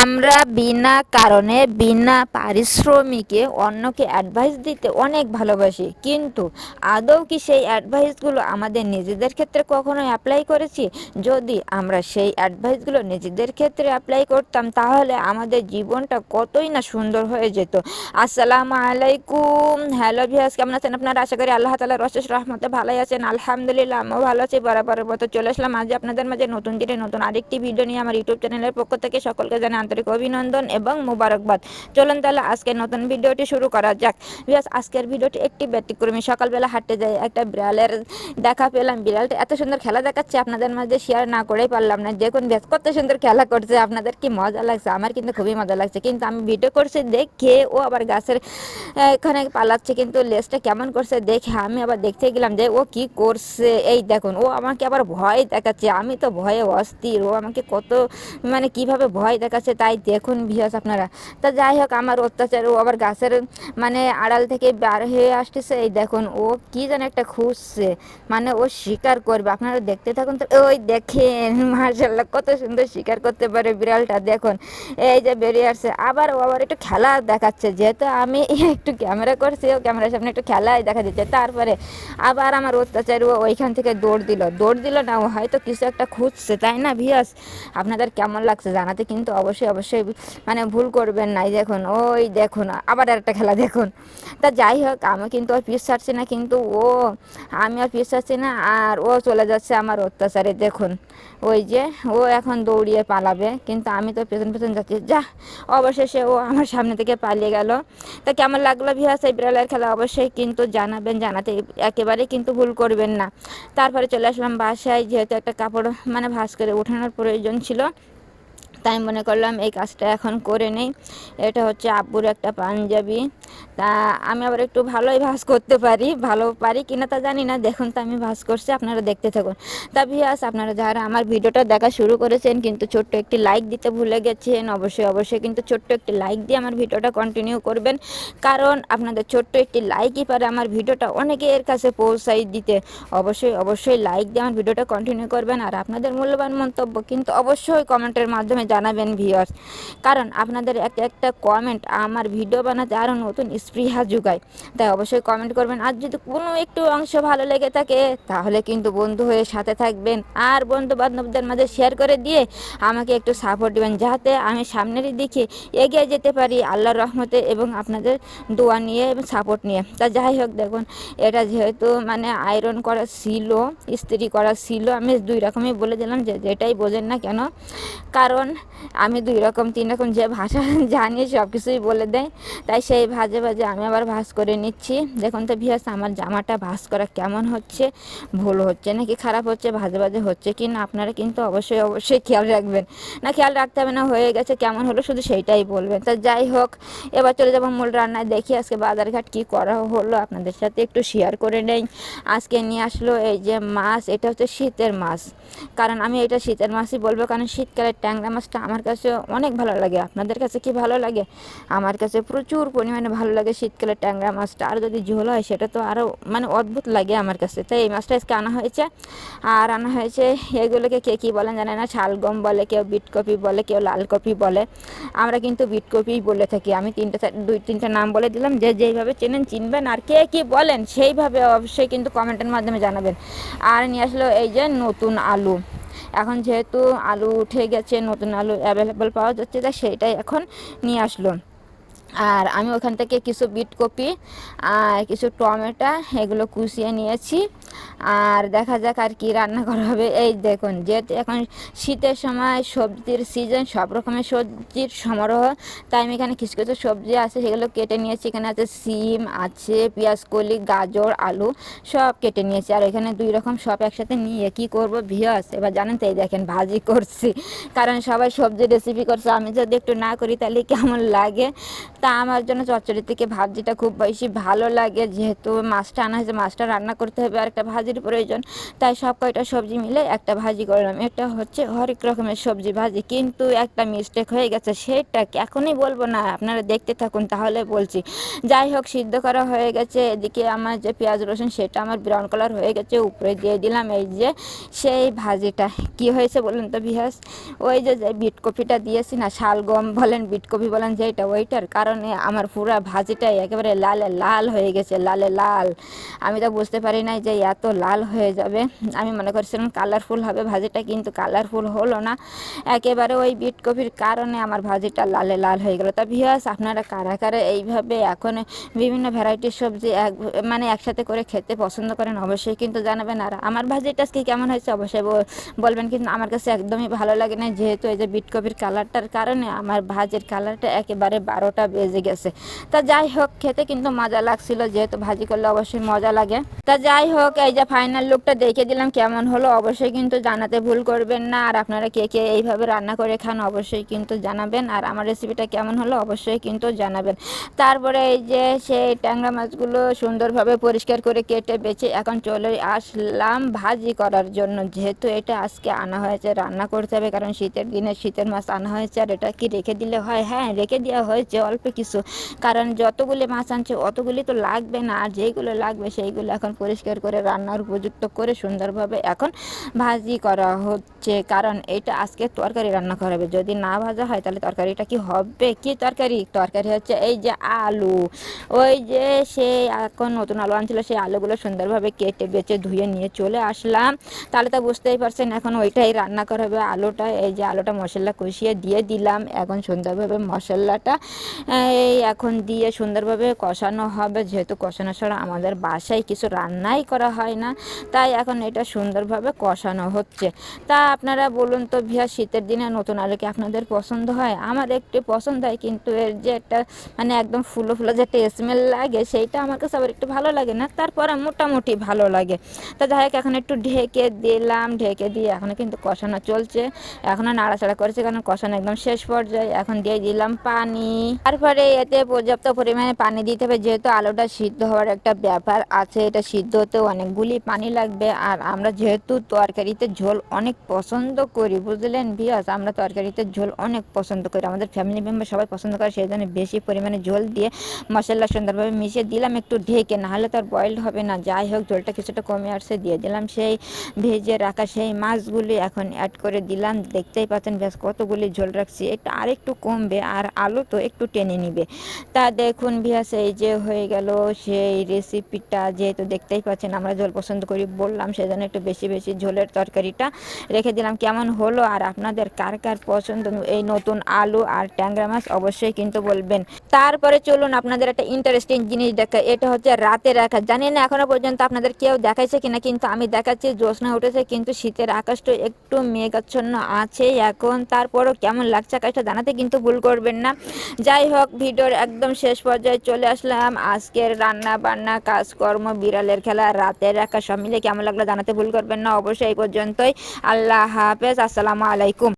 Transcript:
আমরা বিনা কারণে, বিনা পারিশ্রমিকে অন্যকে অ্যাডভাইস দিতে অনেক ভালোবাসি। কিন্তু আদৌ কি সেই অ্যাডভাইসগুলো আমাদের নিজেদের ক্ষেত্রে কখনো অ্যাপ্লাই করেছি? যদি আমরা সেই অ্যাডভাইসগুলো নিজেদের ক্ষেত্রে অ্যাপ্লাই করতাম, তাহলে আমাদের জীবনটা কতই না সুন্দর হয়ে যেত। আসসালামু আলাইকুম। হ্যালো ভিয়াস কেমন আছেন আপনারা? আশা করি আল্লাহ তালা রশেষ রহমতে ভালোই আছেন। আলহামদুলিল্লাহ, আমিও ভালো আছি। বরাবরের মতো চলে আসলাম। আজ আপনাদের মাঝে নতুন দিনে নতুন আরেকটি ভিডিও নিয়ে আমার ইউটিউব চ্যানেলের পক্ষ থেকে সকলকে জানাই আন্তরিক অভিনন্দন এবং মোবারকবাদ। চলুন তাহলে আজকের নতুন ভিডিওটি শুরু করা যাক। বিকজ আজকের ভিডিওটি একটি ব্যতিক্রমী। সকালবেলা হাঁটতে যাই একটা বিড়ালের দেখা পেলাম। বিড়ালটা এত সুন্দর খেলা দেখাচ্ছে, আপনাদের মাঝে শেয়ার না করেই পারলাম না। দেখুন বেশ কত সুন্দর খেলা করছে, আপনাদের কি মজা লাগছে? আমার কিন্তু খুবই মজা লাগছে। কিন্তু আমি ভিডিও করছি দেখে ও আবার গাছের এখানে পালাচ্ছে। কিন্তু লেজটা কেমন করছে দেখে আমি আবার দেখতে গেলাম যে ও কি করছে। এই দেখুন, ও আমাকে আবার ভয় দেখাচ্ছে। আমি তো ভয়ে অস্থির। ও আমাকে কত মানে কীভাবে ভয় দেখাচ্ছে তাই দেখুন ভিয়াস আপনারা। তা যাই হোক, আমার অত্যাচার, ও আবার গাছের মানে আড়াল থেকে বার হয়ে আসতেছে, এই দেখুন, ও কি যেন একটা খুঁজছে মানে ও শিকার করবে। আপনারা দেখতে থাকুন তো, ওই দেখেন মার্শাল্লাহ কত সুন্দর শিকার করতে পারে বিড়ালটা, দেখুন, এই যে বেরিয়ে আসছে। আবার ও আবার একটু খেলা দেখাচ্ছে, যেহেতু আমি একটু ক্যামেরা করছি, ও ক্যামেরার সামনে একটু খেলাই দেখা দিচ্ছে তারপরে আবার আমার অত্যাচার, ও ওইখান থেকে দৌড় দিল। দৌড় দিল না, ও হয়তো কিছু একটা খুঁজছে, তাই না ভিয়াস আপনাদের কেমন লাগছে জানাতে কিন্তু অবশ্যই অবশ্যই অবশ্যই মানে ভুল করবেন নাই দেখুন, ওই দেখুন, আবার একটা খেলা দেখুন। তা যাই হোক, আমি কিন্তু আর পিস ছাড়ছি না, কিন্তু ও, আমি আর পিস ছাড়ছি না, আর ও চলে যাচ্ছে আমার অত্যাচারে, দেখুন। ওই যে, ও এখন দৌড়িয়ে পালাবে, কিন্তু আমি তো পেছন পেছন যাচ্ছি। যা, অবশেষে ও আমার সামনে থেকে পালিয়ে গেল। তা কেমন লাগল ভিয়া সেই বিড়ালের খেলা? অবশ্যই কিন্তু জানাবেন, জানাতে একেবারেই কিন্তু ভুল করবেন না। তারপরে চলে আসলাম বাসায়, যেহেতু একটা কাপড় মানে ভাস করে ওঠানোর প্রয়োজন ছিল। তাই মনে করলাম এই কাজটা এখন করে নেই। এটা হচ্ছে আব্বুর একটা পাঞ্জাবি। তা আমি আবার একটু ভালোই ভাস করতে পারি, ভালো পারি কিনা তা জানি না। দেখুন তো আমি ভাস করছি, আপনারা দেখতে থাকুন। তা ভিয়াস আপনারা যারা আমার ভিডিওটা দেখা শুরু করেছেন, কিন্তু ছোট্ট একটি লাইক দিতে ভুলে গেছেন, অবশ্যই অবশ্যই কিন্তু ছোট্ট একটি লাইক দিয়ে আমার ভিডিওটা কন্টিনিউ করবেন। কারণ আপনাদের ছোট্ট একটি লাইকই পারে আমার ভিডিওটা অনেকের কাছে পৌঁছাই দিতে। অবশ্যই অবশ্যই লাইক দিয়ে আমার ভিডিওটা কন্টিনিউ করবেন। আর আপনাদের মূল্যবান মন্তব্য কিন্তু অবশ্যই কমেন্টের মাধ্যমে জানাবেন ভিউয়ার্স কারণ আপনাদের একটা একটা কমেন্ট আমার ভিডিও বানাতে আরও নতুন স্পৃহা যোগায়। তাই অবশ্যই কমেন্ট করবেন। আর যদি কোনো একটু অংশ ভালো লেগে থাকে, তাহলে কিন্তু বন্ধু হয়ে সাথে থাকবেন। আর বন্ধু বান্ধবদের মাঝে শেয়ার করে দিয়ে আমাকে একটু সাপোর্ট দেবেন, যাতে আমি সামনের দিকে এগিয়ে যেতে পারি আল্লাহর রহমতে এবং আপনাদের দোয়া নিয়ে এবং সাপোর্ট নিয়ে। তা যাই হোক, দেখুন, এটা যেহেতু মানে আয়রন করা ছিল, ইস্ত্রি করা ছিল, আমি দুই রকমই বলে দিলাম, যে যেটাই বোঝেন না কেন। কারণ আমি দুই রকম, তিন রকম যে ভাষা জানি সব কিছুই বলে দেয়। তাই সেই ভাজে ভাজে আমি আবার ভাজ করে নিচ্ছি। দেখুন তো ভিয়াস আমার জামাটা ভাজ করা কেমন হচ্ছে? ভুল হচ্ছে নাকি খারাপ হচ্ছে? ভাজে ভাজে হচ্ছে কি না? আপনারা কিন্তু অবশ্যই অবশ্যই খেয়াল রাখবেন। না, খেয়াল রাখতে হবে না, হয়ে গেছে, কেমন হলো শুধু সেইটাই বলবেন। তা যাই হোক, এবার চলে যাব মূল রান্নায়। দেখি আজকে বাজারঘাট কি করা হলো, আপনাদের সাথে একটু শেয়ার করে নেই। আজকে নিয়ে আসলো এই যে মাছ, এটা হচ্ছে শীতের মাছ। কারণ আমি এটা শীতের মাছই বলব, কারণ শীতকালের ট্যাংরা মাছটা আমার কাছে অনেক ভালো লাগে। আপনাদের কাছে কি ভালো লাগে? আমার কাছে প্রচুর পরিমাণে ভালো লাগে শীতকালে ট্যাংরা মাছটা। আর যদি ঝোল হয়, সেটা তো আরও মানে অদ্ভুত লাগে আমার কাছে। তাই এই মাছটা আজকে আনা হয়েছে। আর আনা হয়েছে এগুলোকে কে কী বলেন জানে না? শালগম বলে, কেউ বিট কপি বলে, কেউ লাল কপি বলে। আমরা কিন্তু বিট কপিই বলে থাকি। আমি তিনটে দুই, তিনটে নাম বলে দিলাম। যে যেইভাবে চেনেন, চিনবেন। আর কে কী বলেন, সেইভাবে অবশ্যই কিন্তু কমেন্টের মাধ্যমে জানাবেন। আর নিয়ে আসলো এই যে নতুন আলু। এখন যেহেতু আলু উঠে গেছে, নতুন আলু অ্যাভেলেবল পাওয়া যাচ্ছে, তাই সেইটাই এখন নিয়ে আসলো। আর আমি ওখান থেকে কিছু বিট কপি আর কিছু টমেটো এগুলো কুচিয়ে নিয়েছি। আর দেখা যাক আর কি রান্না করা হবে। এই দেখুন, যেহেতু এখন শীতের সময় সবজির সিজন সব রকমের সবজির সমারোহ, তাই আমি এখানে কিছু কিছু সবজি আছে, সেগুলো কেটে নিয়েছি। এখানে আছে সিম, আছে পেঁয়াজ, কলি, গাজর, আলু, সব কেটে নিয়েছি। আর এখানে দুই রকম সব একসাথে নিয়ে কি করব ভিয়াস এবার জানেন তো, এই দেখেন ভাজি করছি। কারণ সবাই সবজি রেসিপি করছে, আমি যদি একটু না করি তাহলে কেমন লাগে? তা আমার জন্য চচ্চড়ি থেকে ভাজিটা খুব বেশি ভালো লাগে। যেহেতু মাছটা আনা হয়েছে, মাছটা রান্না করতে হবে, আর একটা একটা ভাজির প্রয়োজন। তাই সব কয়টা সবজি মিলে একটা ভাজি করলাম। এটা হচ্ছে হরেক রকমের সবজি ভাজি। কিন্তু একটা মিস্টেক হয়ে গেছে, সেটা এখনই বলব না, আপনারা দেখতে থাকুন, তাহলে বলছি। যাই হোক, সিদ্ধ করা হয়ে গেছে। এদিকে আমার যে পেঁয়াজ রসুন, সেটা আমার ব্রাউন কালার হয়ে গেছে। উপরে দিয়ে দিলাম এই যে সেই ভাজিটা। কি হয়েছে বলুন তো বিহাস ওই যে যে বিট কপিটা দিয়েছি না শালগম বলেন, বিট কপি বলেন যেটা ওইটার কারণে আমার পুরা ভাজিটাই একেবারে লালে লাল হয়ে গেছে, লালে লাল। আমি তো বুঝতে পারি নাই যে এত লাল হয়ে যাবে। আমি মনে করছিলাম কালারফুল হবে, ভাজিটা কিন্তু কালারফুল হলো না। একেবারে ওই বিট কপির কারণে আমার ভাজিটা লালে লাল হয়ে গেলো। তা ভিয়াস আপনারা কারা কারা এইভাবে এখন বিভিন্ন ভ্যারাইটির সবজি এক মানে একসাথে করে খেতে পছন্দ করেন, অবশ্যই কিন্তু জানাবেন। আর আমার ভাজিটা আজকে কেমন হয়েছে অবশ্যই বলবেন। কিন্তু আমার কাছে একদমই ভালো লাগে না, যেহেতু এই যে বিট কপির কালারটার কারণে আমার ভাজির কালারটা একেবারে বারোটা বেজে গেছে। তা যাই হোক, খেতে কিন্তু মজা লাগছিল, যেহেতু ভাজি করলে অবশ্যই মজা লাগে। তা যাই হোক, এই যে ফাইনাল লুকটা দেখে দিলাম, কেমন হলো অবশ্যই কিন্তু জানাতে ভুল করবেন না। আর আপনারা কে কে এইভাবে রান্না করে খান অবশ্যই কিন্তু জানাবেন। আর আমার রেসিপিটা কেমন হলো অবশ্যই কিন্তু জানাবেন। তারপরে এই যে সেই ট্যাংরা মাছগুলো সুন্দরভাবে পরিষ্কার করে কেটে বেছে এখন চলে আসলাম ভাজি করার জন্য। যেহেতু এটা আজকে আনা হয়েছে, রান্না করতে হবে, কারণ শীতের দিনে শীতের মাছ আনা হয়েছে। আর এটা কি রেখে দিলে হয়? হ্যাঁ রেখে দেওয়া হয়েছে অল্প কিছু। কারণ যতগুলি মাছ আনছে অতগুলি তো লাগবে না। আর যেইগুলো লাগবে সেইগুলো এখন পরিষ্কার করে রান্নার উপযুক্ত করে সুন্দরভাবে এখন ভাজি করা হচ্ছে। কারণ এটা আজকে তরকারি রান্না করা হবে। যদি না ভাজা হয় তাহলে তরকারিটা কি হবে? কি তরকারি? তরকারি হচ্ছে এই যে আলু। ওই যে সেই এখন নতুন আলু আনছিল, সেই আলুগুলো সুন্দরভাবে কেটে বেছে ধুয়ে নিয়ে চলে আসলাম। তাহলে তো বুঝতেই পারছেন, এখন ওইটাই রান্না করা হবে। আলুটা, এই যে আলুটা মশলা কষিয়ে দিয়ে দিলাম। এখন সুন্দরভাবে মশলাটা, এই এখন দিয়ে সুন্দরভাবে কষানো হবে। যেহেতু কষানো ছাড়া আমাদের বাসায় কিছু রান্নাই করা হয় না। তাই এখন এটা সুন্দরভাবে কষানো হচ্ছে। তা আপনারা বলুন তো ভিয়া, শীতের দিনে নতুন আলু কি আপনাদের পছন্দ হয়? আমার একটু পছন্দ হয়, কিন্তু এর যে একটা মানে একদম ফুলো ফুলো যে একটা স্মেল লাগে, সেইটা আমার কাছে আবার একটু ভালো লাগে না, তারপরে মোটামুটি ভালো লাগে। তা যাই হোক, এখন একটু ঢেকে দিলাম, ঢেকে দিয়ে এখন কিন্তু কষানো চলছে। এখনও নাড়াচাড়া করেছে, কারণ কষানো একদম শেষ পর্যায়ে। এখন দিয়ে দিলাম পানি। তারপরে এতে পর্যাপ্ত পরিমাণে পানি দিতে হবে, যেহেতু আলুটা সিদ্ধ হওয়ার একটা ব্যাপার আছে, এটা সিদ্ধ হতে অনেকগুলি পানি লাগবে। আর আমরা যেহেতু তরকারিতে ঝোল অনেক পছন্দ করি, বুঝলেন বিয়াস আমরা তরকারিতে ঝোল অনেক পছন্দ করি। আমাদের ফ্যামিলি মেম্বার সবাই পছন্দ করে, সেই জন্য বেশি পরিমাণে ঝোল দিয়ে মশলা সুন্দরভাবে মিশিয়ে দিলাম একটু ঢেকে, নাহলে তো আর বয়েলড হবে না। যাই হোক, ঝোলটা কিছুটা কমে আসছে, দিয়ে দিলাম সেই ভেজে রাখা সেই মাছগুলি এখন অ্যাড করে দিলাম। দেখতেই পাচ্ছেন বেশ কতগুলি ঝোল রাখছি। এটা আর একটু কমবে, আর আলু তো একটু টেনে নিবে। তা দেখুন ভিয়াস এই যে হয়ে গেল সেই রেসিপিটা যেহেতু দেখতেই পাচ্ছেন, আমরা ঝোল পছন্দ করি, বললাম সেজন্য একটু বেশি বেশি ঝোলের তরকারিটা রেখে দিলাম। কেমন হলো আর আপনাদের কার কার পছন্দ? এই নতুন আলু আর ট্যাংরা মাছ অবশ্যই কিন্তু বলবেন। তারপরে চলুন আপনাদের একটা ইন্টারেস্টিং জিনিস দেখা, এটা হচ্ছে রাতে রাখা। জানি না এখনও পর্যন্ত আপনাদের কেউ দেখাইছে কিনা, কিন্তু আমি দেখাচ্ছি, জ্যোৎস্না উঠেছে, কিন্তু শীতের আকাশটা একটু মেঘাচ্ছন্ন আছে এখন। তারপরও কেমন লাগছে আকাশটা জানাতে কিন্তু ভুল করবেন না। যাই হোক, ভিডিওর একদম শেষ পর্যায়ে চলে আসলাম। আজকের রান্না বান্না কাজকর্ম, বিড়ালের খেলা, রাতের রাখা সব মিলে কেমন লাগল জানাতে ভুল করবেন না। অবশ্যই এই পর্যন্তই। আল্লাহ হাফেজ। আসসালামু আলাইকুম।